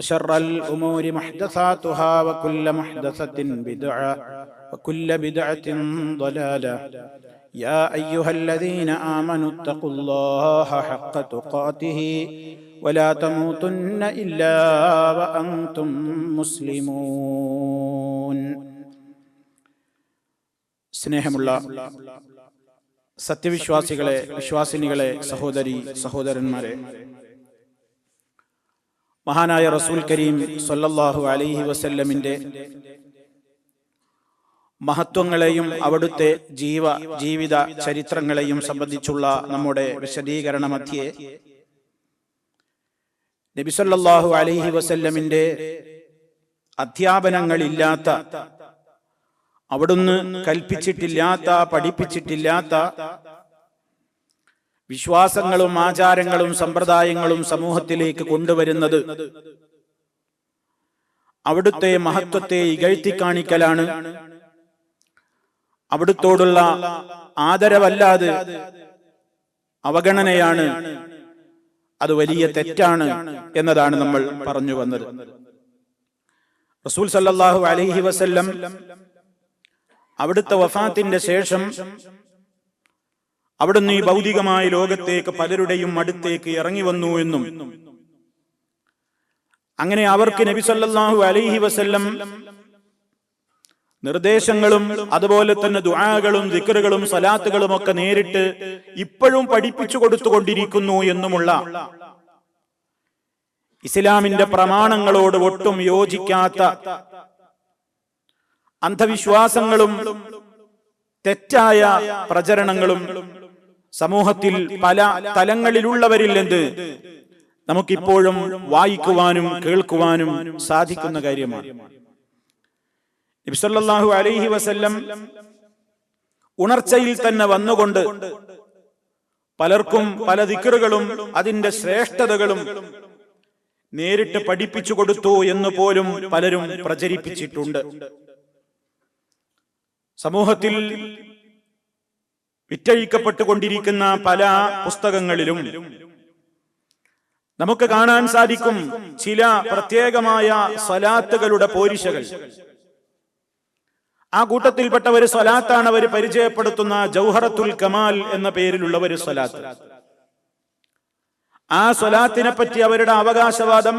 وشر الأمور محدثاتها وكل محدثة بدعة وكل بدعة ضلالة يا أيها الذين آمنوا اتقوا الله حق تقاته ولا تموتن إلا وأنتم مسلمون സ്നേഹമുള്ള സത്യവിശ്വാസികളെ വിശ്വാസിനികളെ സഹോദരി സഹോദരന്മാരെ മഹാനായ റസൂൽ കരീം സൊല്ലാഹു അലൈഹി വസല്ലമിന്റെ മഹത്വങ്ങളെയും അവിടുത്തെ ജീവ ജീവിത ചരിത്രങ്ങളെയും സംബന്ധിച്ചുള്ള നമ്മുടെ വിശദീകരണ മധ്യേ നബിസല്ലാഹു അലൈഹി വസല്ലമിന്റെ അധ്യാപനങ്ങളില്ലാത്ത അവിടുന്ന് കൽപ്പിച്ചിട്ടില്ലാത്ത പഠിപ്പിച്ചിട്ടില്ലാത്ത വിശ്വാസങ്ങളും ആചാരങ്ങളും സമ്പ്രദായങ്ങളും സമൂഹത്തിലേക്ക് കൊണ്ടുവരുന്നത് അവിടുത്തെ മഹത്വത്തെ ഇകഴ്ത്തി കാണിക്കലാണ്. അവിടുത്തോടുള്ള ആദരവല്ലാതെ അവഗണനയാണ് അത് വലിയ തെറ്റാണ് എന്നതാണ് നമ്മൾ പറഞ്ഞു വന്നത്. റസൂൽ സല്ലാഹു അലഹി വസല്ലം അവിടുത്തെ വഫാത്തിന്റെ ശേഷം അവിടുന്ന് ഈ ഭൗതികമായ ലോകത്തേക്ക് പലരുടെയും അടുത്തേക്ക് ഇറങ്ങി വന്നു എന്നും. അങ്ങനെ അവർക്ക് നബി സല്ലല്ലാഹു അലൈഹി വസല്ലം നിർദ്ദേശങ്ങളും അതുപോലെ തന്നെ ദുആകളും ദിക്കറുകളും സലാത്തുകളും ഒക്കെ നേരിട്ട് ഇപ്പോഴും പഠിപ്പിച്ചു കൊടുത്തുകൊണ്ടിരിക്കുന്നു എന്നുമുള്ള ഇസ്ലാമിന്റെ പ്രമാണങ്ങളോട് ഒട്ടും യോജിക്കാത്ത അന്ധവിശ്വാസങ്ങളും തെറ്റായ പ്രചരണങ്ങളും സമൂഹത്തിൽ പല തലങ്ങളിലുള്ളവരിൽ എന്ത് നമുക്കിപ്പോഴും വായിക്കുവാനും കേൾക്കുവാനും സാധിക്കുന്ന കാര്യമാണ്. നബിസല്ലാഹു അലൈഹി വസല്ലം ഉണർച്ചയിൽ തന്നെ വന്നുകൊണ്ട് പലർക്കും പല ദിക്കറുകളും അതിന്റെ ശ്രേഷ്ഠതകളും നേരിട്ട് പഠിപ്പിച്ചു കൊടുത്തു എന്ന് പോലും പലരും പ്രചരിപ്പിച്ചിട്ടുണ്ട്. സമൂഹത്തിൽ വിറ്റഴിക്കപ്പെട്ടുകൊണ്ടിരിക്കുന്ന പല പുസ്തകങ്ങളിലും നമുക്ക് കാണാൻ സാധിക്കും ചില പ്രത്യേകമായ സ്വലാത്തുകളുടെ പോരിശകൾ. ആ കൂട്ടത്തിൽപ്പെട്ട ഒരു സ്വലാത്താണ് അവർ പരിചയപ്പെടുത്തുന്ന ജൗഹറത്തുൽ കമാൽ എന്ന പേരിലുള്ള ഒരു സ്വലാത്ത്. ആ സ്വലാത്തിനെ പറ്റി അവരുടെ അവകാശവാദം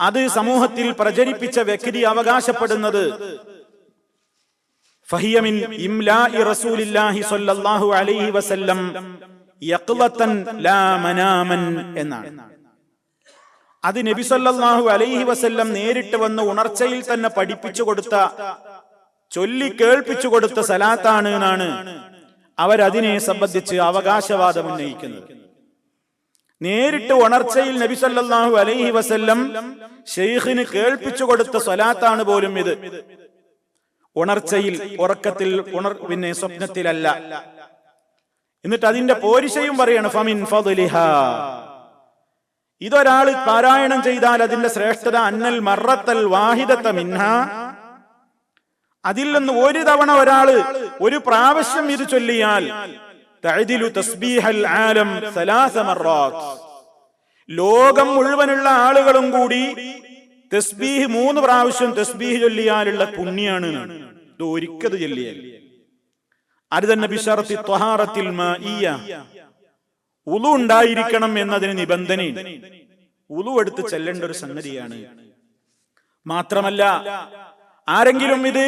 അത് സമൂഹത്തിൽ പ്രചരിപ്പിച്ച വ്യക്തി അവകാശപ്പെടുന്നത് ഇംലാഇ സ്വല്ലല്ലാഹു അലൈഹി വസല്ലം യഖ്ലതൻ ലാ മനാമൻ എന്നാണ്. അത് നബി സല്ലല്ലാഹു അലൈഹി വസല്ലം നേരിട്ട് വന്ന് ഉണർച്ചയിൽ തന്നെ പഠിപ്പിച്ചു കൊടുത്ത ചൊല്ലി കേൾപ്പിച്ചു കൊടുത്ത സലാത്താണ് എന്നാണ് അവരതിനെ സംബന്ധിച്ച് അവകാശവാദം ഉന്നയിക്കുന്നത്. നേരിട്ട് ഉണർച്ചയിൽ നബി സല്ലല്ലാഹു അലൈഹി വസല്ലം ഷെയ്ഖിന് കേൾപ്പിച്ചു കൊടുത്ത സ്വലാത്താണ് പോലും ഇത്. ഉണർച്ചയിൽ ഉറക്കത്തിൽ ഉണർ പിന്നെ സ്വപ്നത്തിലല്ല. എന്നിട്ട് അതിന്റെ പോരിശയും പറയാണ് ഫമിൻ ഫദ്ലിഹാ. ഇതൊരാൾ പാരായണം ചെയ്താൽ അതിന്റെ ശ്രേഷ്ഠത അന്നൽ മറത്തൽ വാഹിദത്ത മിൻഹ. അതിൽ നിന്ന് ഒരു തവണ ഒരാൾ ഒരു പ്രാവശ്യം ഇത് ചൊല്ലിയാൽ ലോകം മുഴുവനുള്ള ആളുകളും കൂടി തസ്ബീഹ് മൂന്ന് പ്രാവശ്യം തസ്ബീഹ് ചൊല്ലിയാലുള്ള പുണ്യാണ്. ഇത് ഒരിക്കത് ചൊല്ലിയാൽ അത് തന്നെ ബിഷറത്തി ത്വഹാറത്തിൽ. ഉളു ഉണ്ടായിരിക്കണം എന്നതിന് നിബന്ധനയുണ്ട് ഉളു എടുത്ത് ചെല്ലേണ്ട ഒരു സംഗതിയാണ്. മാത്രമല്ല ആരെങ്കിലും ഇത്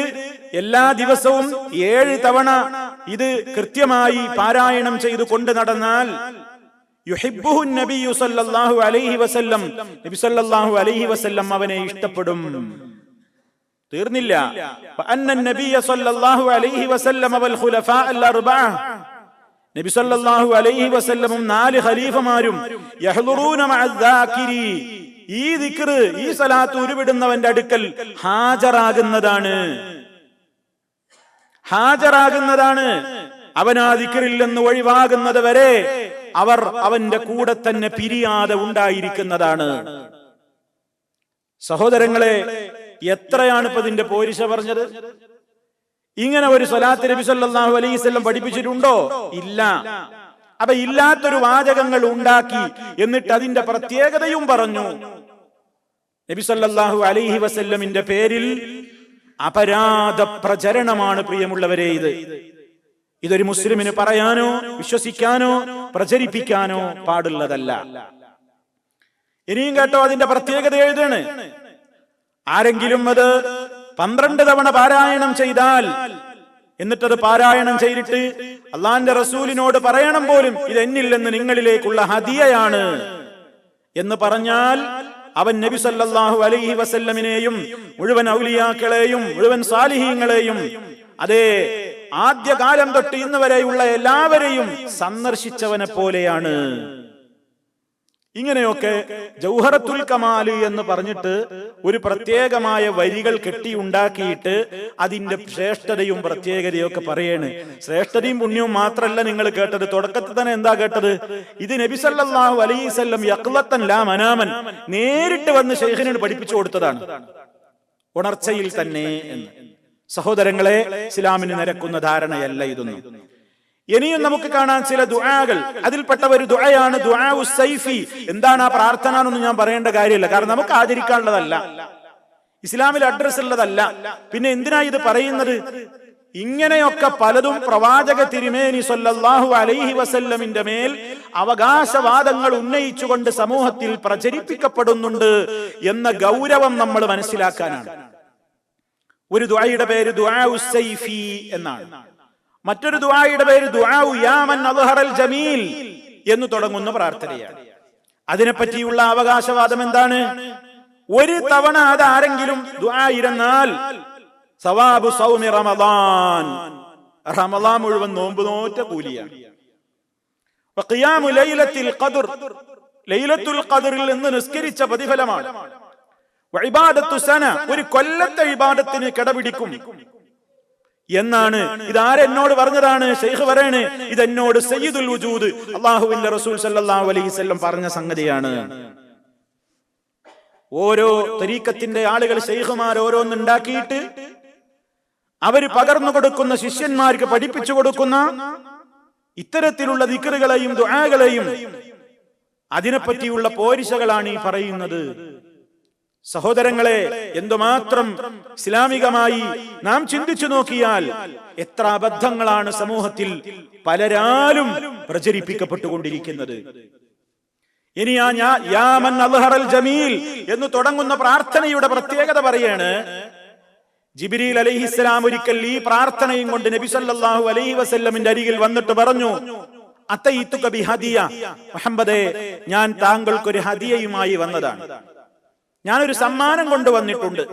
എല്ലാ ദിവസവും ഏഴ് തവണ ഇത് കൃത്യമായി പാരായണം ചെയ്തു കൊണ്ട് നടന്നാൽ യുഹിബ്ബുഹു നബിയു സല്ലല്ലാഹു അലൈഹി വസല്ലം. നബി സല്ലല്ലാഹു അലൈഹി വസല്ലം അവനെ ഇഷ്ടപ്പെടും. തീർന്നില്ല. അന്ന നബിയ സല്ലല്ലാഹു അലൈഹി വസല്ലം വൽ ഖുലഫാ അൽ അർബഅ നബി സല്ലല്ലാഹു അലൈഹി വസല്ലമും നാല് ഖലീഫമാരും യഹ്ദുറൂന ദാകിരി ഈ ദിക്ർ ഈ സലാത്ത് ഉരുവിടുന്നവന്റെ അടുക്കൽ ഹാജരാകുന്നതാണ്. ഹാജരാകുന്നതാണ്. അവൻ ആ ദിക്റിൽ നിന്ന് ഒഴിവാകുന്നത് വരെ അവർ അവന്റെ കൂടെ തന്നെ പിരിയാതെ ഉണ്ടായിരിക്കുന്നതാണ്. സഹോദരങ്ങളെ എത്രയാണ് ഇപ്പൊ ഇതിന്റെ പോരിശ പറഞ്ഞത്? ഇങ്ങനെ ഒരു സ്വലാത്ത് നബി സല്ലാഹു വസല്ലം പഠിപ്പിച്ചിട്ടുണ്ടോ? ഇല്ല. അപ്പൊ ഇല്ലാത്തൊരു വാചകങ്ങൾ ഉണ്ടാക്കി എന്നിട്ട് അതിന്റെ പ്രത്യേകതയും പറഞ്ഞു. നബി സല്ലാഹു അലൈഹി വസല്ലമിന്റെ പേരിൽ അപരാധ പ്രചരണമാണ് പ്രിയമുള്ളവരെ ഇത്. ഇതൊരു മുസ്ലിമിന് പറയാനോ വിശ്വസിക്കാനോ പ്രചരിപ്പിക്കാനോ പാടുള്ളതല്ല. ഇനിയും കേട്ടോ അതിന്റെ പ്രത്യേകത എഴുതാണ്. ആരെങ്കിലും അത് പന്ത്രണ്ട് തവണ പാരായണം ചെയ്താൽ എന്നിട്ടത് പാരായണം ചെയ്തിട്ട് അള്ളാന്റെ റസൂലിനോട് പറയണം പോലും ഇത് എന്നില്ലെന്ന് നിങ്ങളിലേക്കുള്ള ഹതിയയാണ് എന്ന് പറഞ്ഞാൽ അവൻ നബി സല്ലാഹു അലൈഹി വസല്ലമിനെയും മുഴുവൻ ഔലിയാക്കളെയും മുഴുവൻ സാലിഹീങ്ങളെയും അതേ ആദ്യകാലം തൊട്ട് ഇന്ന് വരെയുള്ള എല്ലാവരെയും സന്ദർശിച്ചവനെ പോലെയാണ്. ഇങ്ങനെയൊക്കെ ജൗഹറത്തുൽ കമാൽ എന്ന് പറഞ്ഞിട്ട് ഒരു പ്രത്യേകമായ വരികൾ കെട്ടിയുണ്ടാക്കിയിട്ട് അതിന്റെ ശ്രേഷ്ഠതയും പ്രത്യേകതയും ഒക്കെ പറയാണ്. ശ്രേഷ്ഠതയും പുണ്യവും മാത്രമല്ല നിങ്ങൾ കേട്ടത്. തുടക്കത്തിൽ തന്നെ എന്താ കേട്ടത്? ഇത് നബിസല്ലാഹു അലൈസല്ലം അലൈഹി ലാമനാമൻ നേരിട്ട് വന്ന് ഷെയ്ഖിനോട് പഠിപ്പിച്ചു കൊടുത്തതാണ്. ഉണർച്ചയിൽ തന്നെ എന്ന്. സഹോദരങ്ങളെ ഇസ്ലാമിന് നിരക്കുന്ന ധാരണയല്ല ഇതൊന്നും. ഇനിയും നമുക്ക് കാണാൻ ചില ദുആകൾ. അതിൽപ്പെട്ട ഒരു ദുആയാണ് ദുആഉ സൈഫി. എന്താണ് ആ പ്രാർത്ഥന എന്നൊന്നും ഞാൻ പറയേണ്ട കാര്യമില്ല. കാരണം നമുക്ക് ആചരിക്കാനുള്ളതല്ല. ഇസ്ലാമിൽ അഡ്രസ് ഉള്ളതല്ല. പിന്നെ എന്തിനാ ഇത് പറയുന്നത്? ഇങ്ങനെയൊക്കെ പലതും പ്രവാചക തിരുമേനി സല്ലല്ലാഹു അലൈഹി വസല്ലമിന്റെ മേൽ അവകാശവാദങ്ങൾ ഉന്നയിച്ചുകൊണ്ട് സമൂഹത്തിൽ പ്രചരിപ്പിക്കപ്പെടുന്നുണ്ട് എന്ന ഗൗരവം നമ്മൾ മനസ്സിലാക്കാനാണ്. ഒരു ദുആയുടെ പേര് ദുആഉ സൈഫി എന്നാണ്. മറ്റൊരു ദുആയുടെ പേര് ദുആഉ യാമൻ അദ്ഹറൽ ജമീൽ എന്ന് തുടങ്ങുന്ന പ്രാർത്ഥനയാണ്. അതിനെപ്പറ്റിയുള്ള അവകാശവാദം എന്താണ്? ഒരു തവണ അത് ആരെങ്കിലും ദുആ ഇരന്നാൽ സവാബു സൗമി റമദാൻ. റമദാൻ മുഴുവൻ നോമ്പ് നോറ്റ കൂലിയാണ്. ലൈലത്തിൽ ഖദറിൽ നിന്ന് നിസ്കരിച്ച പ്രതിഫലമാണ്. ഒരു കൊല്ലത്തെ ഇബാദത്തിന് കിടപിടിക്കും. എന്നാണ് ഇതാരെന്നോട് പറഞ്ഞതാണ്? ഷെയ്ഖ് പറയാണ് ഇതെന്നോട് സയ്യിദുൽ വജൂദ്. അള്ളാഹുവിന്റെ റസൂൽ സല്ലല്ലാഹു അലൈഹി വസല്ലം പറഞ്ഞ സംഗതിയാണ്. ഓരോ തരീക്കത്തിന്റെ ആളുകൾ ഷെയ്ഖുമാർ ഓരോന്നുണ്ടാക്കിയിട്ട് അവർ പകർന്നു കൊടുക്കുന്ന ശിഷ്യന്മാർക്ക് പഠിപ്പിച്ചു കൊടുക്കുന്ന ഇത്തരത്തിലുള്ള ദിക്കറുകളെയും ദുആകളെയും അതിനെപ്പറ്റിയുള്ള പോരിശകളാണ് ഈ പറയുന്നത്. സഹോദരങ്ങളെ എന്തുമാത്രം ഇസ്ലാമികമായി നാം ചിന്തിച്ചു നോക്കിയാൽ എത്ര അബദ്ധങ്ങളാണ് സമൂഹത്തിൽ പലരാലും പ്രചരിപ്പിക്കപ്പെട്ടുകൊണ്ടിരിക്കുന്നത്. ഇനി ആ യാമൻ അൽഹറൽ ജമീൽ എന്ന് തുടങ്ങുന്ന പ്രാർത്ഥനയുടെ പ്രത്യേകത പറയാണ് ജിബിരിൽ അലൈഹിസ്സലാം ഒരിക്കൽ ഈ പ്രാർത്ഥനയും കൊണ്ട് നബി സല്ലല്ലാഹു അലൈഹി വസല്ലമിന്റെ അരികിൽ വന്നിട്ട് പറഞ്ഞു അത്തയിത്തുക ബി ഹദിയ മുഹമ്മദേ ഞാൻ താങ്കൾക്കൊരു ഹദിയയുമായി വന്നതാണ്. ഞാനൊരു സമ്മാനം കൊണ്ടുവന്നിട്ടുണ്ട്.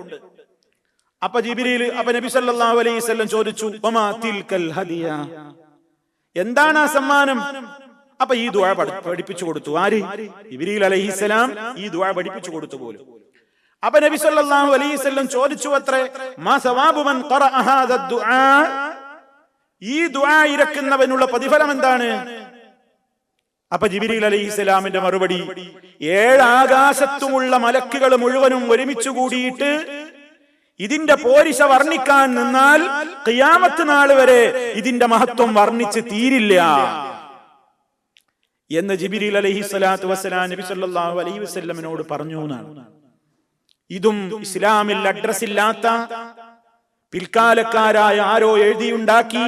അപ്പൊ ജിബിരിയിൽ അപ്പൊ നബി സല്ലല്ലാഹു അലൈഹി വസല്ലം ചോദിച്ചു വമാ തിൽക്കൽ ഹദിയ? എന്താണ് ആ സമ്മാനം? അപ്പൊ ഈ ദുആ പഠിപ്പിച്ചു കൊടുത്തു. ആര്? ജിബിരിയിൽ അലൈഹിസ്സലാം ഈ ദുആ പഠിപ്പിച്ചു കൊടുത്തു പോലും. അപ്പൊ നബി സല്ലല്ലാഹു അലൈഹി വസല്ലം ചോദിച്ചു അത്രേ മാ സവാബു മൻ ഖറഅ ഹാദ ദുആ? ഈ ദുആ ഇരക്കുന്നവനുള്ള പ്രതിഫലം എന്താണ്? അപ്പൊ ജിബിരിൽ അലൈഹി ഇസ്ലാമിന്റെ മറുപടി ഏഴാകാശത്തുമുള്ള മലക്കുകൾ മുഴുവനും ഒരുമിച്ചു കൂടിയിട്ട് ഇതിന്റെ പോരിശ വർണിക്കാൻ നിന്നാൽ ഖിയാമത്ത് നാൾ വരെ ഇതിന്റെ മഹത്വം വർണിച്ച് തീരില്ല. എന്ന് ജിബിരിൽ അലൈഹി സ്വലാത്തു വസ്സലാം നബി സല്ലല്ലാഹു അലൈഹി വസല്ലമനോട് പറഞ്ഞു എന്നാണ്. ഇതും ഇസ്ലാമിൽ അഡ്രസ് ഇല്ലാത്ത പിൽക്കാലക്കാരായ ആരോ എഴുതിയുണ്ടാക്കി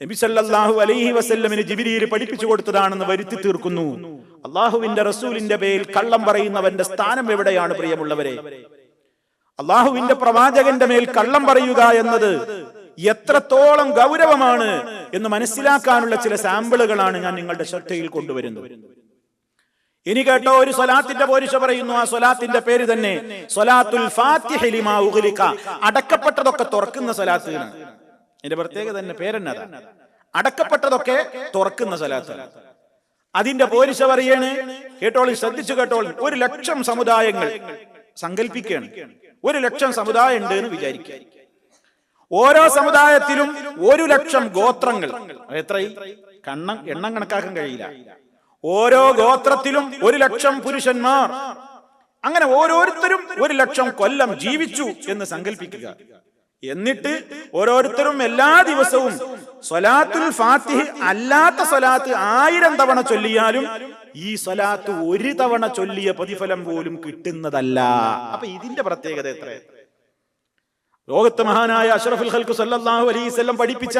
നബി സല്ലല്ലാഹു അലൈഹി വസല്ലമിന് ജിബിരിയിൽ പഠിപ്പിച്ചു കൊടുത്തതാണെന്ന് വരുത്തി തീർക്കുന്നു. അള്ളാഹുവിന്റെ റസൂലിന്റെ പേരിൽ കള്ളം പറയുന്നവന്റെ സ്ഥാനം എവിടെയാണ് പ്രിയമുള്ളവരെ? അള്ളാഹുവിന്റെ പ്രവാചകന്റെ മേൽ കള്ളം പറയുക എന്നത് എത്രത്തോളം ഗൗരവമാണ് എന്ന് മനസ്സിലാക്കാനുള്ള ചില സാമ്പിളുകളാണ് ഞാൻ നിങ്ങളുടെ ശ്രദ്ധയിൽ കൊണ്ടുവരുന്നത്. ഇനി കേട്ടോ ഒരു സ്വലാത്തിന്റെ പോരിശ പറയുന്നു. ആ സ്വലാത്തിന്റെ പേര് തന്നെ സ്വലാത്തുൽ. അടക്കപ്പെട്ടതൊക്കെ തുറക്കുന്ന സ്വലാത്ത് പ്രത്യേക പ്രത്യേകത തന്നെ പേരെന്നത് അടക്കപ്പെട്ടതൊക്കെ തുറക്കുന്ന സ്ഥലത്ത് അതിന്റെ പോലീസ് പറയാണ് കേട്ടോളി ശ്രദ്ധിച്ചു കേട്ടോളി ഒരു ലക്ഷം സമുദായങ്ങൾ സങ്കല്പിക്കുകയാണ് ഒരു ലക്ഷം സമുദായം ഉണ്ട് എന്ന് വിചാരിക്കുക. ഓരോ സമുദായത്തിലും ഒരു ലക്ഷം ഗോത്രങ്ങൾ. എത്ര കണ്ണം എണ്ണം കണക്കാക്കാൻ കഴിയില്ല. ഓരോ ഗോത്രത്തിലും ഒരു ലക്ഷം പുരുഷന്മാർ. അങ്ങനെ ഓരോരുത്തരും ഒരു ലക്ഷം കൊല്ലം ജീവിച്ചു എന്ന് സങ്കല്പിക്കുക എന്നിട്ട് ഓരോരുത്തരും എല്ലാ ദിവസവും സ്വലാത്തുൽ ഫാത്തിഹ് അല്ലാത്ത സ്വലാത്ത് ആയിരം തവണ ചൊല്ലിയാലും ഈ സ്വലാത്ത് ഒരു തവണ ചൊല്ലിയ പ്രതിഫലം പോലും കിട്ടുന്നതല്ല. അപ്പൊ ഇതിന്റെ പ്രത്യേകത എത്ര? ലോകത്ത് മഹാനായ അഷറഫുൽ ഖൽക്ക് സല്ലല്ലാഹു അലൈഹി വസല്ലം പഠിപ്പിച്ച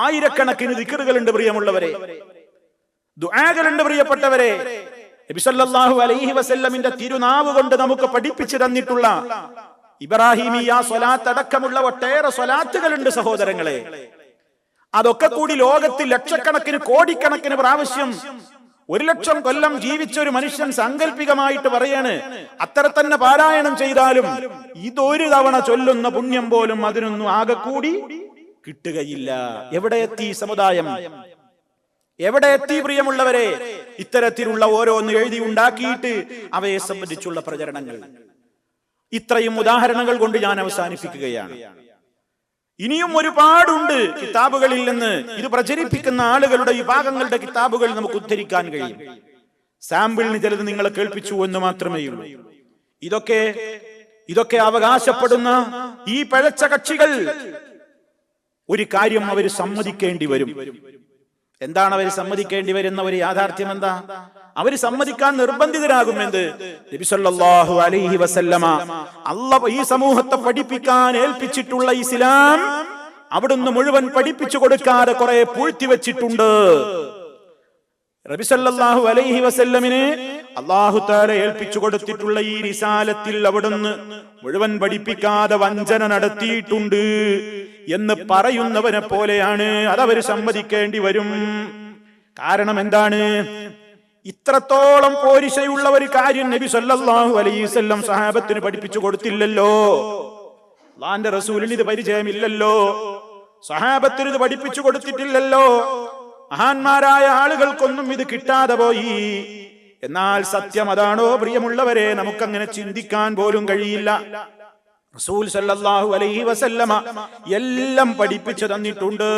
ആയിരക്കണക്കിന് ദിക്റുകളുണ്ട് പ്രിയമുള്ളവരെ. ദുആകളുണ്ട് പ്രിയപ്പെട്ടവരെ. നബി സല്ലല്ലാഹു അലൈഹി വസല്ലമിന്റെ തിരുനാവ് കൊണ്ട് നമുക്ക് പഠിപ്പിച്ചു തന്നിട്ടുള്ള ഇബ്രാഹിമിയ സ്വലാത്ത് അടക്കമുള്ള ഒട്ടേറെ സ്വലാത്തുകളുണ്ട് സഹോദരങ്ങളെ. അതൊക്കെ കൂടി ലോകത്തിൽ ലക്ഷക്കണക്കിന് കോടിക്കണക്കിന് പ്രാവശ്യം ഒരു ലക്ഷം കൊല്ലം ജീവിച്ച ഒരു മനുഷ്യൻ സാങ്കല്പികമായിട്ട് പറയാണ് അത്ര തന്നെ പാരായണം ചെയ്താലും ഇതൊരു തവണ ചൊല്ലുന്ന പുണ്യം പോലും അതിനൊന്നും ആകെ കൂടി കിട്ടുകയില്ല. എവിടെ എത്തി സമുദായം? എവിടെ എത്തി പ്രിയമുള്ളവരെ? ഇത്തരത്തിലുള്ള ഓരോന്ന് എഴുതി ഉണ്ടാക്കിയിട്ട് അവയെ സംബന്ധിച്ചുള്ള പ്രചരണങ്ങൾ. ഇത്രയും ഉദാഹരണങ്ങൾ കൊണ്ട് ഞാൻ അവസാനിപ്പിക്കുകയാണ്. ഇനിയും ഒരുപാടുണ്ട് കിതാബുകളിൽ നിന്ന് ഇത് പ്രചരിപ്പിക്കുന്ന ആളുകളുടെ വിഭാഗങ്ങളുടെ കിതാബുകൾ നമുക്ക് ഉദ്ധരിക്കാൻ കഴിയും. സാമ്പിളിന് ചിലത് നിങ്ങളെ കേൾപ്പിച്ചു എന്ന് മാത്രമേ ഉള്ളൂ. ഇതൊക്കെ ഇതൊക്കെ അവകാശപ്പെടുന്ന ഈ പഴച്ച കക്ഷികൾ ഒരു കാര്യം അവർ സമ്മതിക്കേണ്ടി വരും. എന്താണ് അവർ സമ്മതിക്കേണ്ടി വരുന്ന ഒരു യാഥാർത്ഥ്യം എന്താ? അവർ സമ്മതിക്കാൻ നിർബന്ധിതരാകും എന്ത് നബി സല്ലല്ലാഹു അലൈഹി വസല്ലമ അല്ല ഈ സമൂഹത്തെ പഠിപ്പിക്കാൻ ഏൽപ്പിച്ചിട്ടുള്ള ഇസ്ലാം അവിടുന്ന് മുഴുവൻ പഠിപ്പിച്ചു കൊടുക്കാതെ കുറെ പൂഴ്ത്തി വെച്ചിട്ടുണ്ട്. റബിസല്ലാഹു അലൈഹി വസല്ലമിനെ അള്ളാഹു താല ഏൽപ്പിച്ചു കൊടുത്തിട്ടുള്ള ഈ റിസാലത്തിൽ അവിടുന്ന് മുഴുവൻ പഠിപ്പിക്കാതെ വഞ്ചന നടത്തിയിട്ടുണ്ട് എന്ന് പറയുന്നവനെ പോലെയാണ് അതവര് സമ്മതിക്കേണ്ടി വരും. കാരണം എന്താണ്? ഇത്രത്തോളം പോരിശയുള്ള ഒരു കാര്യം നബി സല്ലാഹു അലൈഹി വസല്ലം സഹാബത്തിന് പഠിപ്പിച്ചു കൊടുത്തില്ലല്ലോ. അള്ളാന്റെ റസൂലിന് ഇത് പരിചയമില്ലല്ലോ. സഹാബത്തിന് ഇത് പഠിപ്പിച്ചു കൊടുത്തിട്ടില്ലല്ലോ. മഹാന്മാരായ ആളുകൾക്കൊന്നും ഇത് കിട്ടാതെ പോയി. എന്നാൽ സത്യം അതാണോ പ്രിയമുള്ളവരെ? നമുക്കങ്ങനെ ചിന്തിക്കാൻ പോലും കഴിയില്ല. റസൂൽ സല്ലല്ലാഹു അലൈഹി വസല്ലമ എല്ലാം പഠിപ്പിച്ചു തന്നിട്ടുണ്ട്.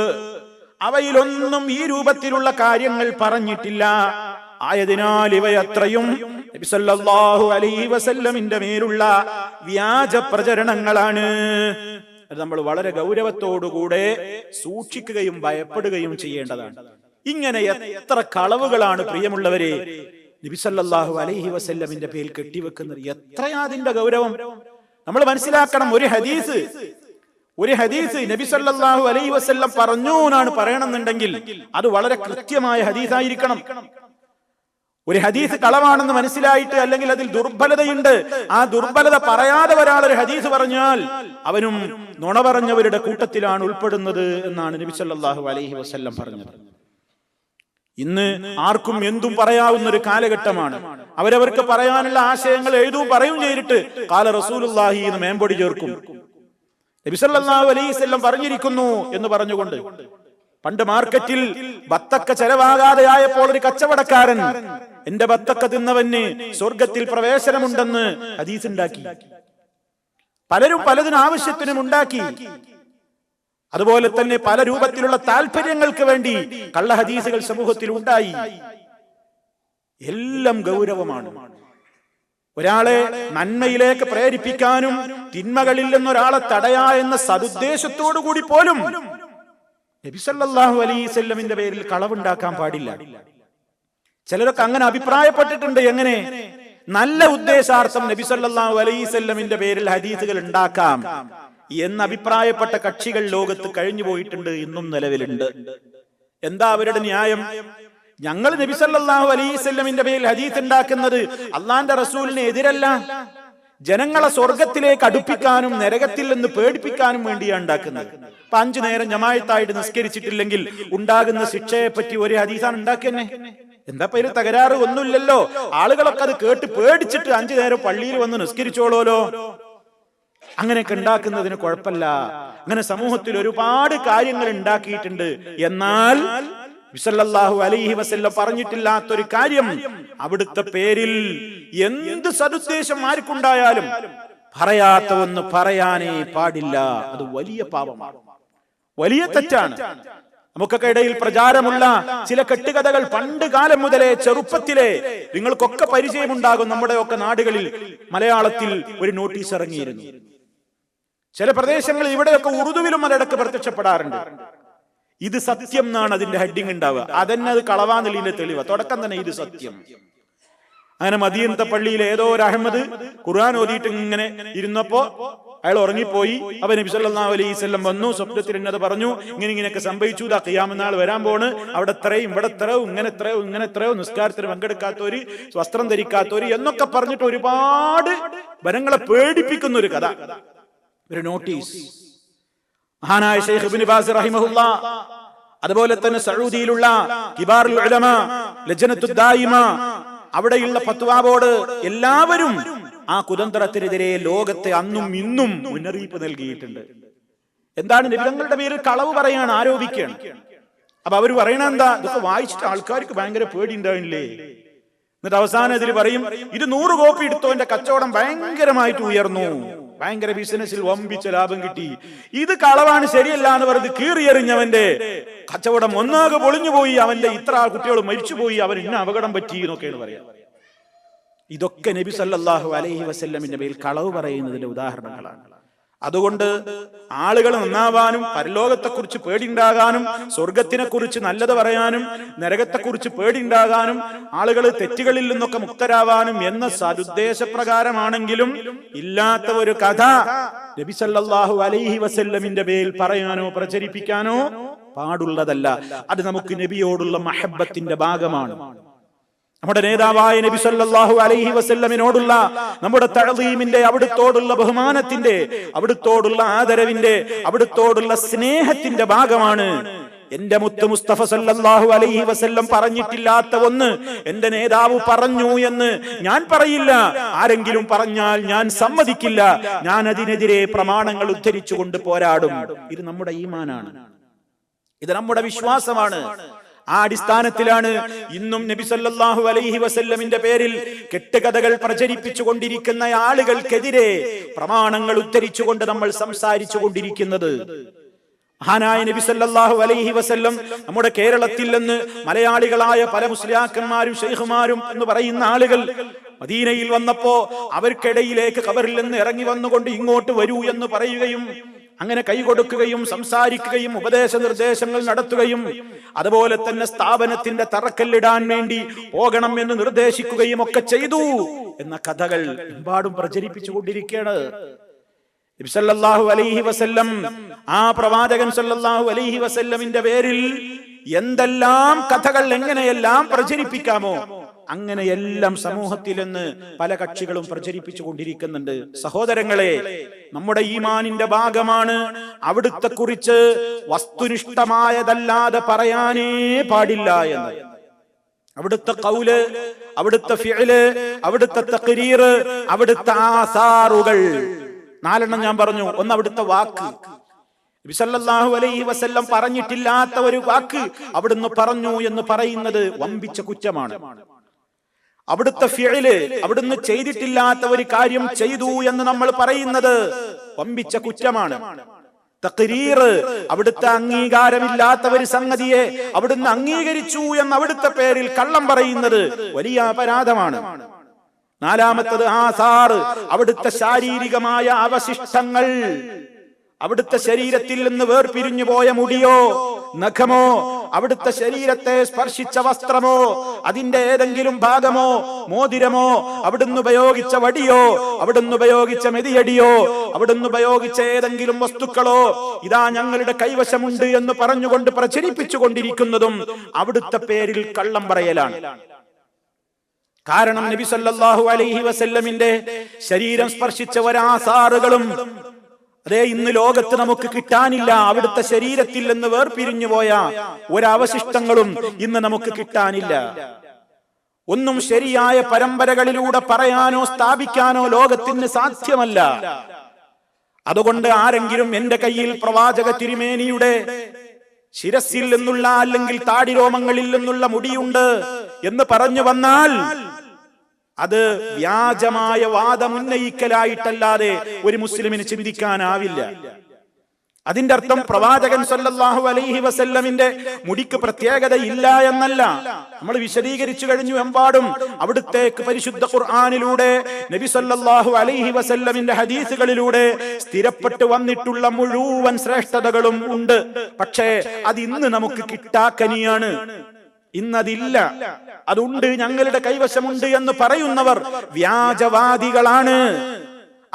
അവയിലൊന്നും ഈ രൂപത്തിലുള്ള കാര്യങ്ങൾ പറഞ്ഞിട്ടില്ല. ആയതിനാൽ ഇവയത്രയും നബിസല്ലാഹു അലൈ വസല്ലമിന്റെ മേലുള്ള വ്യാജ പ്രചരണങ്ങളാണ്. അത് നമ്മൾ വളരെ ഗൗരവത്തോടുകൂടെ സൂക്ഷിക്കുകയും ഭയപ്പെടുകയും ചെയ്യേണ്ടതാണ്. ഇങ്ങനെ എത്ര കളവുകളാണ് പ്രിയമുള്ളവരെ നബിസല്ലാഹു അലൈഹി വസല്ലമിന്റെ പേരിൽ കെട്ടിവെക്കുന്നത്. എത്രയാ അതിന്റെ ഗൗരവം? നമ്മൾ മനസ്സിലാക്കണം ഒരു ഹദീസ് ഒരു ഹദീസ് നബി സല്ലല്ലാഹു അലൈഹി വസല്ലം പറഞ്ഞു എന്നാണ് പറയണമെന്നുണ്ടെങ്കിൽ അത് വളരെ കൃത്യമായ ഹദീസായിരിക്കണം. ഒരു ഹദീസ് കളവാണെന്ന് മനസ്സിലായിട്ട് അല്ലെങ്കിൽ അതിൽ ദുർബലതയുണ്ട്. ആ ദുർബലത പറയാതെ ഒരാൾ ഒരു ഹദീസ് പറഞ്ഞാൽ അവനും നുണ പറഞ്ഞവരുടെ കൂട്ടത്തിലാണ് ഉൾപ്പെടുന്നത് എന്നാണ് നബി സല്ലല്ലാഹു അലൈഹി വസല്ലം പറഞ്ഞത്. ഇന്ന് ആർക്കും എന്തും പറയാവുന്ന ഒരു കാലഘട്ടമാണ്. അവരവർക്ക് പറയാനുള്ള ആശയങ്ങൾ എഴുതും പറയും ചെയ്തിട്ട് കാല റസൂലുള്ളാഹി എന്ന് മേമ്പൊടി ചേർക്കും. നബി സല്ലല്ലാഹു അലൈഹി വസല്ലം പറഞ്ഞിരിക്കുന്നു എന്ന് പറഞ്ഞുകൊണ്ട് പണ്ട് മാർക്കറ്റിൽ ബത്തക്ക ചെലവാകാതെയായപ്പോൾ ഒരു കച്ചവടക്കാരൻ എന്റെ ബത്തക്ക തിന്നവന് സ്വർഗത്തിൽ പ്രവേശനമുണ്ടെന്ന് ഹദീസ് ഉണ്ടാക്കി പലരും പലതിനും ആവശ്യത്തിനും ഉണ്ടാക്കി. അതുപോലെ തന്നെ പല രൂപത്തിലുള്ള താല്പര്യങ്ങൾക്ക് വേണ്ടി കള്ള ഹദീസുകൾ സമൂഹത്തിൽ ഉണ്ടായി. എല്ലാം ഗൗരവമാണ്. ഒരാളെ നന്മയിലേക്ക് പ്രേരിപ്പിക്കാനും തിന്മകളിൽ നിന്നൊരാളെ തടയാ എന്ന സതുദ്ദേശത്തോടു കൂടി പോലും നബിസല്ലാഹു അലൈസല്ലമിന്റെ പേരിൽ കളവുണ്ടാക്കാൻ പാടില്ല. ചിലരൊക്കെ അങ്ങനെ അഭിപ്രായപ്പെട്ടിട്ടുണ്ട്. എങ്ങനെ? നല്ല ഉദ്ദേശാർത്ഥം നബി സല്ലല്ലാഹു അലൈഹിസല്ലമിന്റെ പേരിൽ ഹദീസുകൾ ഉണ്ടാക്കാം എന്ന് അഭിപ്രായപ്പെട്ട കക്ഷികൾ ലോകത്ത് കഴിഞ്ഞു പോയിട്ടുണ്ട് ഇന്നും നിലവിലുണ്ട്. എന്താ അവരുടെ ന്യായം? ഞങ്ങൾ നബി സല്ലല്ലാഹു അലൈഹിസല്ലമിന്റെ പേരിൽ ഹദീസ് ഉണ്ടാക്കുന്നത് അള്ളാന്റെ റസൂലിന് എതിരല്ല. ജനങ്ങളെ സ്വർഗത്തിലേക്ക് അടുപ്പിക്കാനും നരകത്തിൽ നിന്ന് പേടിപ്പിക്കാനും വേണ്ടിയാണ് ഉണ്ടാക്കുന്നത്. അപ്പൊ അഞ്ചു നേരം ജമായത്തായിട്ട് നിസ്കരിച്ചിട്ടില്ലെങ്കിൽ ഉണ്ടാകുന്ന ശിക്ഷയെ പറ്റി ഒരു ഹദീസാണ് ഉണ്ടാക്കിയെന്നെ. എന്താ പേര് തകരാറ് ഒന്നുമില്ലല്ലോ? ആളുകളൊക്കെ അത് കേട്ട് പേടിച്ചിട്ട് അഞ്ചു നേരം പള്ളിയിൽ വന്ന് നിസ്കരിച്ചോളോലോ? അങ്ങനെയൊക്കെ ഉണ്ടാക്കുന്നതിന് കുഴപ്പമില്ല. അങ്ങനെ സമൂഹത്തിൽ ഒരുപാട് കാര്യങ്ങൾ ഉണ്ടാക്കിയിട്ടുണ്ട്. എന്നാൽ വിസല്ലാഹു അലൈഹി വസല്ല പറഞ്ഞിട്ടില്ലാത്തൊരു കാര്യം അവിടുത്തെ പേരിൽ എന്ത് സതുദ്ദേശം ആർക്കുണ്ടായാലും പറയാത്ത ഒന്ന് പറയാനേ പാടില്ല. അത് വലിയ പാപമാണ്. വലിയ തെറ്റാണ്. നമുക്കൊക്കെ ഇടയിൽ പ്രചാരമുള്ള ചില കെട്ടുകഥകൾ പണ്ട് കാലം മുതലേ ചെറുപ്പത്തിലെ നിങ്ങൾക്കൊക്കെ പരിചയമുണ്ടാകും നമ്മുടെയൊക്കെ നാടുകളിൽ മലയാളത്തിൽ ഒരു നോട്ടീസ് ഇറങ്ങിയിരുന്നു. ചില പ്രദേശങ്ങളിൽ ഇവിടെയൊക്കെ ഉറുദുവിലും അതിടക്ക് പ്രത്യക്ഷപ്പെടാറുണ്ട്. ഇത് സത്യം എന്നാണ് അതിന്റെ ഹെഡിങ് ഉണ്ടാവുക. അതന്നെ അത് കളവാന്നുള്ളതിന്റെ തെളിവ്. തുടക്കം തന്നെ ഇത് സത്യം. അങ്ങനെ മദീനത്തെ പള്ളിയിൽ ഏതോ ഒരു അഹമ്മദ് ഖുർആൻ ഓതിയിട്ട് ഇങ്ങനെ ഇരുന്നപ്പോ അയാൾ ഉറങ്ങിപ്പോയി. അവൻ നബി സല്ലല്ലാഹു അലൈഹി വന്നു സ്വപ്നത്തിൽ എന്നത് പറഞ്ഞു ഇങ്ങനെ ഇങ്ങനെയൊക്കെ സംഭവിച്ചു ഇതാ ഖിയാമനാൾ വരാൻ പോണ്. അവിടെ ഇത്രയും ഇവിടെ ഇത്രയും ഇങ്ങനെ ഇത്രയോ ഇങ്ങനെ ഇത്രയോ നിസ്കാരത്തിന് പങ്കെടുക്കാത്തവര് വസ്ത്രം ധരിക്കാത്തവര് എന്നൊക്കെ പറഞ്ഞിട്ട് ഒരുപാട് വനങ്ങളെ പേടിപ്പിക്കുന്ന ഒരു കഥ. ഒരു നോട്ടീസ്. മഹാനായ ഷെയ്ഖ് ഇബ്നു ബാസ് റഹിമഹുല്ല അതുപോലെ തന്നെ സൗദിയിലുള്ള കിബാറുൽ ഉലമ ലജ്നത്തു ദായിമ അവിടെയുള്ള ഫത്വാ എല്ലാവരും ആ കുതന്ത്രത്തിനെതിരെ ലോകത്തെ അന്നും ഇന്നും മുന്നറിയിപ്പ് നൽകിയിട്ടുണ്ട്. എന്താണ് നിബിധങ്ങളുടെ പേരിൽ കളവ് പറയാണ് ആരോപിക്കുകയാണ് അപ്പൊ അവർ പറയണ എന്താ? ഇതൊക്കെ വായിച്ചിട്ട് ആൾക്കാർക്ക് ഭയങ്കര പേടി ഉണ്ടാവില്ലേ എന്നിട്ട് അവസാനം ഇതിൽ പറയും ഇത് നൂറ് കോപ്പി എടുത്തോ? എന്റെ കച്ചവടം ഭയങ്കരമായിട്ട് ഉയർന്നു. ഭയങ്കര ബിസിനസ്സിൽ വമ്പിച്ച ലാഭം കിട്ടി. ഇത് കളവാണ് ശരിയല്ല എന്ന് പറഞ്ഞ് കീറിയെറിഞ്ഞവന്റെ കച്ചവടം ഒന്നാകെ പൊളിഞ്ഞു പോയി അവന്റെ ഇത്ര കുട്ടികൾ മരിച്ചുപോയി. അവൻ ഇന്ന അപകടം പറ്റി എന്നൊക്കെയാണ് പറയാ. ഇതൊക്കെ നബി സല്ലാഹു അലൈഹി വസ്ല്ലമിന്റെ മേൽ കളവ് പറയുന്നതിന്റെ ഉദാഹരണങ്ങളാണ്. അതുകൊണ്ട് ആളുകൾ നന്നാവാനും പരലോകത്തെക്കുറിച്ച് പേടിണ്ടാകാനും സ്വർഗത്തിനെ കുറിച്ച് നല്ലത് പറയാനും നരകത്തെക്കുറിച്ച് പേടിണ്ടാകാനും ആളുകൾ തെറ്റുകളിൽ നിന്നൊക്കെ മുക്തരാവാനും എന്ന സതുദ്ദേശപ്രകാരമാണെങ്കിലും ഇല്ലാത്ത ഒരു കഥ നബി സല്ലല്ലാഹു അലൈഹി വസല്ലമിന്റെ പേരിൽ പറയാനോ പ്രചരിപ്പിക്കാനോ പാടുള്ളതല്ല. അത് നമുക്ക് നബിയോടുള്ള മഹബത്തിന്റെ ഭാഗമാണ്. നമ്മുടെ നേതാവായ നബി സല്ലല്ലാഹു അലൈഹി വസല്ലമിനോടുള്ള നമ്മുടെ തഴലീമിന്റെ അവിടുത്തോടുള്ള ബഹുമാനത്തിന്റെ അവിടുത്തോടുള്ള ആദരവിന്റെ അവിടുത്തോടുള്ള സ്നേഹത്തിന്റെ ഭാഗമാണ് എന്റെ മുത്ത് മുസ്തഫ സല്ലല്ലാഹു അലൈഹി വസല്ലം പറഞ്ഞിട്ടില്ലാത്ത ഒന്ന്. എന്റെ നേതാവ് പറഞ്ഞു എന്ന് ഞാൻ പറയില്ല. ആരെങ്കിലും പറഞ്ഞാൽ ഞാൻ സമ്മതിക്കില്ല. ഞാൻ അതിനെതിരെ പ്രമാണങ്ങൾ ഉദ്ധരിച്ചുകൊണ്ട് പോരാടും. ഇത് നമ്മുടെ ഈമാനാണ്. ഇത് നമ്മുടെ വിശ്വാസമാണ്. ആ അടിസ്ഥാനത്തിലാണ് ഇന്നും നബി സല്ലല്ലാഹു അലൈഹി വസല്ലമിന്റെ പേരിൽ കെട്ടുകഥകൾ പ്രചരിപ്പിച്ചു കൊണ്ടിരിക്കുന്ന ആളുകൾക്കെതിരെ പ്രമാണങ്ങൾ ഉദ്ധരിച്ചുകൊണ്ട് നമ്മൾ സംസാരിച്ചു കൊണ്ടിരിക്കുന്നത് മഹാനായ നബി സല്ലല്ലാഹു അലൈഹി വസല്ലം നമ്മുടെ കേരളത്തിൽ നിന്ന് മലയാളികളായ പല മുസ്ലിയാക്കന്മാരും ഷെയ്ഖുമാരും എന്ന് പറയുന്ന ആളുകൾ മദീനയിൽ വന്നപ്പോ അവർക്കിടയിലേക്ക് കബറിൽ നിന്ന് ഇറങ്ങി വന്നുകൊണ്ട് ഇങ്ങോട്ട് വരൂ എന്ന് പറയുകയും അങ്ങനെ കൈകൊടുക്കുകയും സംസാരിക്കുകയും ഉപദേശ നിർദ്ദേശങ്ങൾ നടത്തുകയും അതുപോലെ തന്നെ സ്ഥാപനത്തിന്റെ തറക്കല്ലിടാൻ വേണ്ടി പോകണം എന്ന് നിർദ്ദേശിക്കുകയും ഒക്കെ ചെയ്തു എന്ന കഥകൾ എമ്പാടും പ്രചരിപ്പിച്ചുകൊണ്ടിരിക്കുകയാണ് സല്ലല്ലാഹു അലൈഹി വസല്ലം ആ പ്രവാചകൻ സല്ലല്ലാഹു അലൈഹി വസല്ലമിന്റെ പേരിൽ എന്തെല്ലാം കഥകൾ എങ്ങനെയെല്ലാം പ്രചരിപ്പിക്കാമോ അങ്ങനെയെല്ലാം സമൂഹത്തിൽ നിന്ന് പല കക്ഷികളും പ്രചരിപ്പിച്ചു കൊണ്ടിരിക്കുന്നുണ്ട് സഹോദരങ്ങളെ നമ്മുടെ ഈമാനിന്റെ ഭാഗമാണ്. അവിടുത്തെ കുറിച്ച് വസ്തുനിഷ്ഠമായതല്ലാതെ പറയാനേ പാടില്ല എന്ന്. അവിടുത്തെ കൗൽ അവിടുത്തെ ഫിഅൽ അവിടുത്തെ തക്കരീർ അവിടുത്തെ ആസാറുകൾ. നാലെണ്ണം ഞാൻ പറഞ്ഞു. ഒന്ന് അവിടുത്തെ വാക്ക്. വിസല്ലാഹു അലൈഹി വസല്ലം പറഞ്ഞിട്ടില്ലാത്ത ഒരു വാക്ക് അവിടുന്ന് പറഞ്ഞു എന്ന് പറയുന്നത് വമ്പിച്ച കുറ്റമാണ്. അവിടുത്തെ ഫിഅൽ അവിടുന്ന് ചെയ്തിട്ടില്ലാത്ത ഒരു കാര്യം ചെയ്തു എന്ന് നമ്മൾ പറയുന്നത് പമ്പിച്ച കുറ്റമാണ്. തക്രീർ അവിടുത്തെ അംഗീകാരമില്ലാത്ത ഒരു സംഗതിയെ അവിടുന്ന് അംഗീകരിച്ചു എന്ന് അവിടുത്തെ പേരിൽ കള്ളം പറയുന്നത് വലിയ അപരാധമാണ്. നാലാമത്തത് ആസാറ് അവിടുത്തെ ശാരീരികമായ അവശിഷ്ടങ്ങൾ. അവിടുത്തെ ശരീരത്തിൽ നിന്ന് വേർപിരിഞ്ഞു പോയ മുടിയോ? നഖമോ? അവിടുത്തെ ശരീരത്തെ സ്പർശിച്ച വസ്ത്രമോ? അതിന്റെ ഏതെങ്കിലും ഭാഗമോ? മോതിരമോ? അവിടുന്ന് ഉപയോഗിച്ച വടിയോ? അവിടുന്ന് ഉപയോഗിച്ച മെതിയടിയോ? അവിടുന്ന് ഉപയോഗിച്ച ഏതെങ്കിലും വസ്തുക്കളോ? ഇതാ ഞങ്ങളുടെ കൈവശമുണ്ട് എന്ന് പറഞ്ഞുകൊണ്ട് പ്രചരിപ്പിച്ചു കൊണ്ടിരിക്കുന്നതും അവിടുത്തെ പേരിൽ കള്ളം പറയലാണ്. കാരണം നബി സല്ലല്ലാഹു അലൈഹി വസല്ലമിന്റെ ശരീരം സ്പർശിച്ച ഒരാസാറുകളും അതേ ഇന്ന് ലോകത്ത് നമുക്ക് കിട്ടാനില്ല. അവിടുത്തെ ശരീരത്തിൽ നിന്ന് വേർപിരിഞ്ഞു പോയ ഒരവശിഷ്ടങ്ങളും ഇന്ന് നമുക്ക് കിട്ടാനില്ല. ഒന്നും ശരിയായ പരമ്പരകളിലൂടെ പറയാനോ സ്ഥാപിക്കാനോ ലോകത്തിന് സാധ്യമല്ല. അതുകൊണ്ട് ആരെങ്കിലും എന്റെ കയ്യിൽ പ്രവാചക തിരുമേനിയുടെ ശിരസിൽ നിന്നുള്ള അല്ലെങ്കിൽ താടിരോമങ്ങളിൽ നിന്നുള്ള മുടിയുണ്ട് എന്ന് പറഞ്ഞു വന്നാൽ അത് വ്യാജമായ വാദമുന്നയിക്കലായിട്ടല്ലാതെ ഒരു മുസ്ലിമിന് ചിന്തിക്കാനാവില്ല. അതിന്റെ അർത്ഥം പ്രവാചകൻ സല്ലല്ലാഹു അലൈഹി വസല്ലമിന്റെ മുടിക്ക് പ്രത്യേകത ഇല്ല എന്നല്ല. നമ്മൾ വിശദീകരിച്ചു കഴിഞ്ഞു എമ്പാടും അവിടുത്തേക്ക് പരിശുദ്ധ ഖുർആാനിലൂടെ നബി സല്ലല്ലാഹു അലൈഹി വസല്ലമിന്റെ ഹദീസുകളിലൂടെ സ്ഥിരപ്പെട്ടു വന്നിട്ടുള്ള മുഴുവൻ ശ്രേഷ്ഠതകളും ഉണ്ട്. പക്ഷേ അത് ഇന്ന് നമുക്ക് കിട്ടാക്കനിയാണ്. ഇന്നതില്ല. അതുണ്ട് ഞങ്ങളുടെ കൈവശമുണ്ട് എന്ന് പറയുന്നവർ വ്യാജവാദികളാണ്.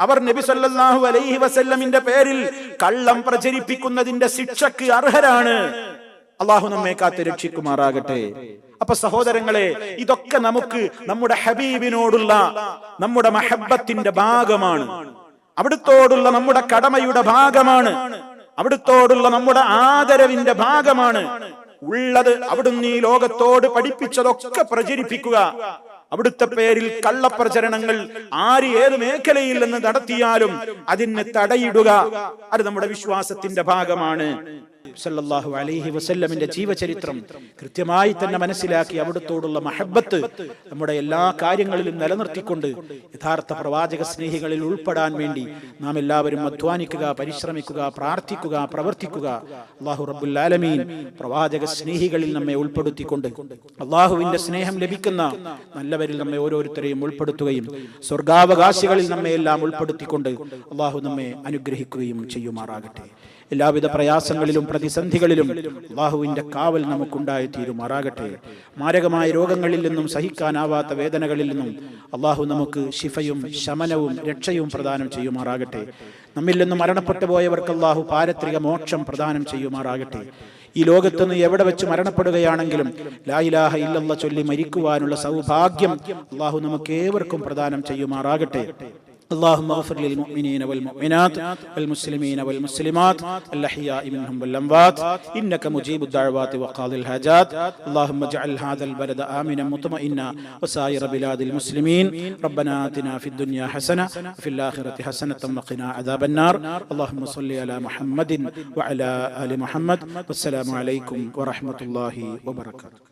അവർ നബി സല്ലല്ലാഹു അലൈഹി വസല്ലമിന്റെ പേരിൽ കള്ളം പ്രചരിപ്പിക്കുന്നതിന്റെ ശിക്ഷക്ക് അർഹരാണ്. അള്ളാഹു നമ്മെ കാത്ത് രക്ഷിക്കുമാറാകട്ടെ. അപ്പൊ സഹോദരങ്ങളെ ഇതൊക്കെ നമുക്ക് നമ്മുടെ ഹബീബിനോടുള്ള നമ്മുടെ മഹബത്തിന്റെ ഭാഗമാണ്. അവിടുത്തോടുള്ള നമ്മുടെ കടമയുടെ ഭാഗമാണ്. അവിടുത്തോടുള്ള നമ്മുടെ ആദരവിന്റെ ഭാഗമാണ്. ഉള്ളത് അവിടുന്ന് ഈ ലോകത്തോട് പഠിപ്പിച്ചതൊക്കെ പ്രചരിപ്പിക്കുക. അവിടുത്തെ പേരിൽ കള്ളപ്രചരണങ്ങൾ ആര് ഏത് മേഖലയിൽ നിന്ന് നടത്തിയാലും അതിന് തടയിടുക. അത് നമ്മുടെ വിശ്വാസത്തിന്റെ ഭാഗമാണ്. സല്ലല്ലാഹു അലൈഹി വസല്ലമിന്റെ ജീവചരിത്രം കൃത്യമായി തന്നെ മനസ്സിലാക്കി അവിടുത്തോടുള്ള മഹബത്ത് നമ്മുടെ എല്ലാ കാര്യങ്ങളിലും നിലനിർത്തിക്കൊണ്ട് യഥാർത്ഥ പ്രവാചക സ്നേഹികളിൽ ഉൾപ്പെടാൻ വേണ്ടി നാം എല്ലാവരും അധ്വാനിക്കുക പരിശ്രമിക്കുക പ്രാർത്ഥിക്കുക പ്രവർത്തിക്കുക. അള്ളാഹു റബ്ബുൽ ആലമീൻ പ്രവാചക സ്നേഹികളിൽ നമ്മെ ഉൾപ്പെടുത്തിക്കൊണ്ട് അള്ളാഹുവിന്റെ സ്നേഹം ലഭിക്കുന്ന നല്ലവരിൽ നമ്മെ ഓരോരുത്തരെയും ഉൾപ്പെടുത്തുകയും സ്വർഗാവകാശികളിൽ നമ്മെ എല്ലാം ഉൾപ്പെടുത്തിക്കൊണ്ട് അള്ളാഹു നമ്മെ അനുഗ്രഹിക്കുകയും ചെയ്യുമാറാകട്ടെ. എല്ലാവിധ പ്രയാസങ്ങളിലും പ്രതിസന്ധികളിലും അള്ളാഹുവിന്റെ കാവൽ നമുക്കുണ്ടായി തീരുമാറാകട്ടെ. മാരകമായ രോഗങ്ങളിൽ നിന്നും സഹിക്കാനാവാത്ത വേദനകളിൽ നിന്നും അള്ളാഹു നമുക്ക് ശിഫയും ശമനവും രക്ഷയും പ്രദാനം ചെയ്യുമാറാകട്ടെ. നമ്മിൽ നിന്ന് മരണപ്പെട്ടു പോയവർക്ക് അള്ളാഹു പാരത്രിക മോക്ഷം പ്രദാനം ചെയ്യുമാറാകട്ടെ. ഈ ലോകത്തുനിന്ന് എവിടെ വെച്ച് മരണപ്പെടുകയാണെങ്കിലും ലായിലാഹ ഇല്ലല്ല ചൊല്ലി മരിക്കുവാനുള്ള സൗഭാഗ്യം അള്ളാഹു നമുക്കേവർക്കും പ്രദാനം ചെയ്യുമാറാകട്ടെ. اللهم اغفر للمؤمنين والمؤمنات والمسلمين والمسلمات الأحياء منهم والأموات. إنك مجيب الدعوات وقاضي الحاجات. اللهم اجعل هذا البلد آمنا مطمئنا وسائر بلاد المسلمين. ربنا آتنا في الدنيا حسنة وفي الآخرة حسنة وقنا عذاب النار. اللهم صل على محمد وعلى آل محمد. والسلام عليكم ورحمة الله وبركاته.